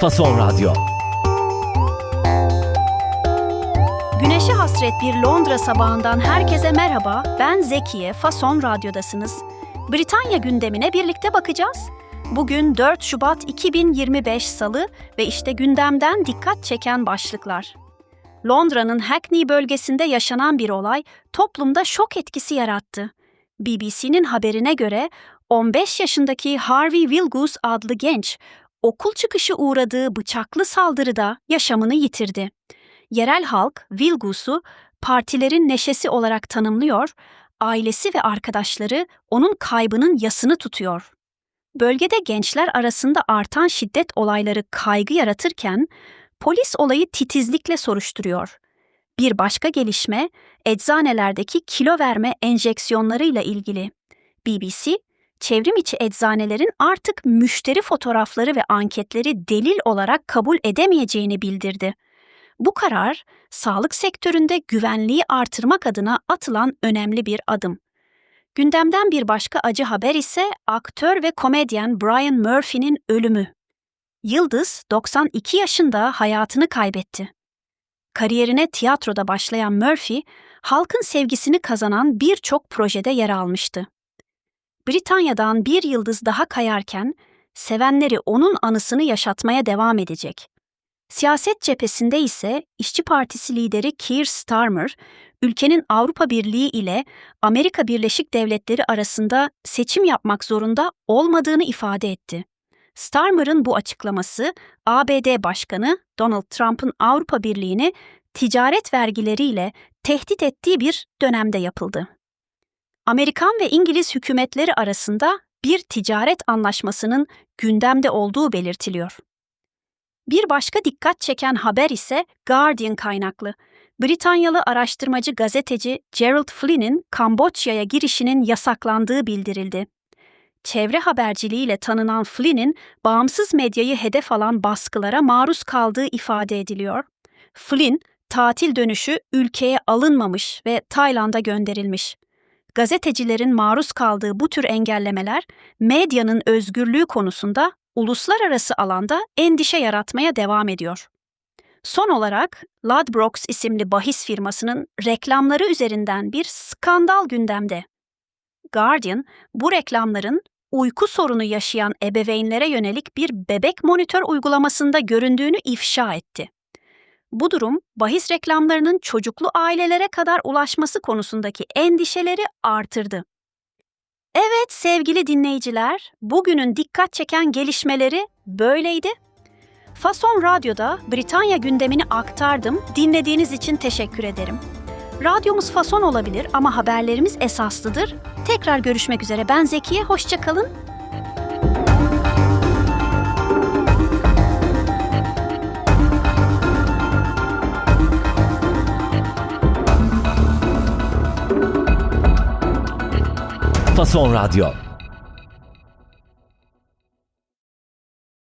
Fason Radyo. Güneşe hasret bir Londra sabahından herkese merhaba. Ben Zekiye, Fason Radyo'dasınız. Britanya gündemine birlikte bakacağız. Bugün 4 Şubat 2025 Salı ve işte gündemden dikkat çeken başlıklar. Londra'nın Hackney bölgesinde yaşanan bir olay toplumda şok etkisi yarattı. BBC'nin haberine göre 15 yaşındaki Harvey Wilgus adlı genç okul çıkışı uğradığı bıçaklı saldırıda yaşamını yitirdi. Yerel halk Vilgus'u partilerin neşesi olarak tanımlıyor, ailesi ve arkadaşları onun kaybının yasını tutuyor. Bölgede gençler arasında artan şiddet olayları kaygı yaratırken polis olayı titizlikle soruşturuyor. Bir başka gelişme eczanelerdeki kilo verme enjeksiyonlarıyla ilgili. BBC, çevrim içi eczanelerin artık müşteri fotoğrafları ve anketleri delil olarak kabul edemeyeceğini bildirdi. Bu karar, sağlık sektöründe güvenliği artırmak adına atılan önemli bir adım. Gündemden bir başka acı haber ise aktör ve komedyen Brian Murphy'nin ölümü. Yıldız 92 yaşında hayatını kaybetti. Kariyerine tiyatroda başlayan Murphy, halkın sevgisini kazanan birçok projede yer almıştı. Britanya'dan bir yıldız daha kayarken, sevenleri onun anısını yaşatmaya devam edecek. Siyaset cephesinde ise İşçi Partisi lideri Keir Starmer, ülkenin Avrupa Birliği ile Amerika Birleşik Devletleri arasında seçim yapmak zorunda olmadığını ifade etti. Starmer'ın bu açıklaması ABD Başkanı Donald Trump'ın Avrupa Birliği'ni ticaret vergileriyle tehdit ettiği bir dönemde yapıldı. Amerikan ve İngiliz hükümetleri arasında bir ticaret anlaşmasının gündemde olduğu belirtiliyor. Bir başka dikkat çeken haber ise Guardian kaynaklı. Britanyalı araştırmacı gazeteci Gerald Flynn'in Kamboçya'ya girişinin yasaklandığı bildirildi. Çevre haberciliğiyle tanınan Flynn'in bağımsız medyayı hedef alan baskılara maruz kaldığı ifade ediliyor. Flynn, tatil dönüşü ülkeye alınmamış ve Tayland'a gönderilmiş. Gazetecilerin maruz kaldığı bu tür engellemeler medyanın özgürlüğü konusunda uluslararası alanda endişe yaratmaya devam ediyor. Son olarak Ladbrokes isimli bahis firmasının reklamları üzerinden bir skandal gündemde. Guardian, bu reklamların uyku sorunu yaşayan ebeveynlere yönelik bir bebek monitör uygulamasında göründüğünü ifşa etti. Bu durum, bahis reklamlarının çocuklu ailelere kadar ulaşması konusundaki endişeleri artırdı. Evet sevgili dinleyiciler, bugünün dikkat çeken gelişmeleri böyleydi. Fason Radyo'da Britanya gündemini aktardım. Dinlediğiniz için teşekkür ederim. Radyomuz fason olabilir ama haberlerimiz esaslıdır. Tekrar görüşmek üzere. Ben Zekiye, hoşçakalın. Fason Radyo.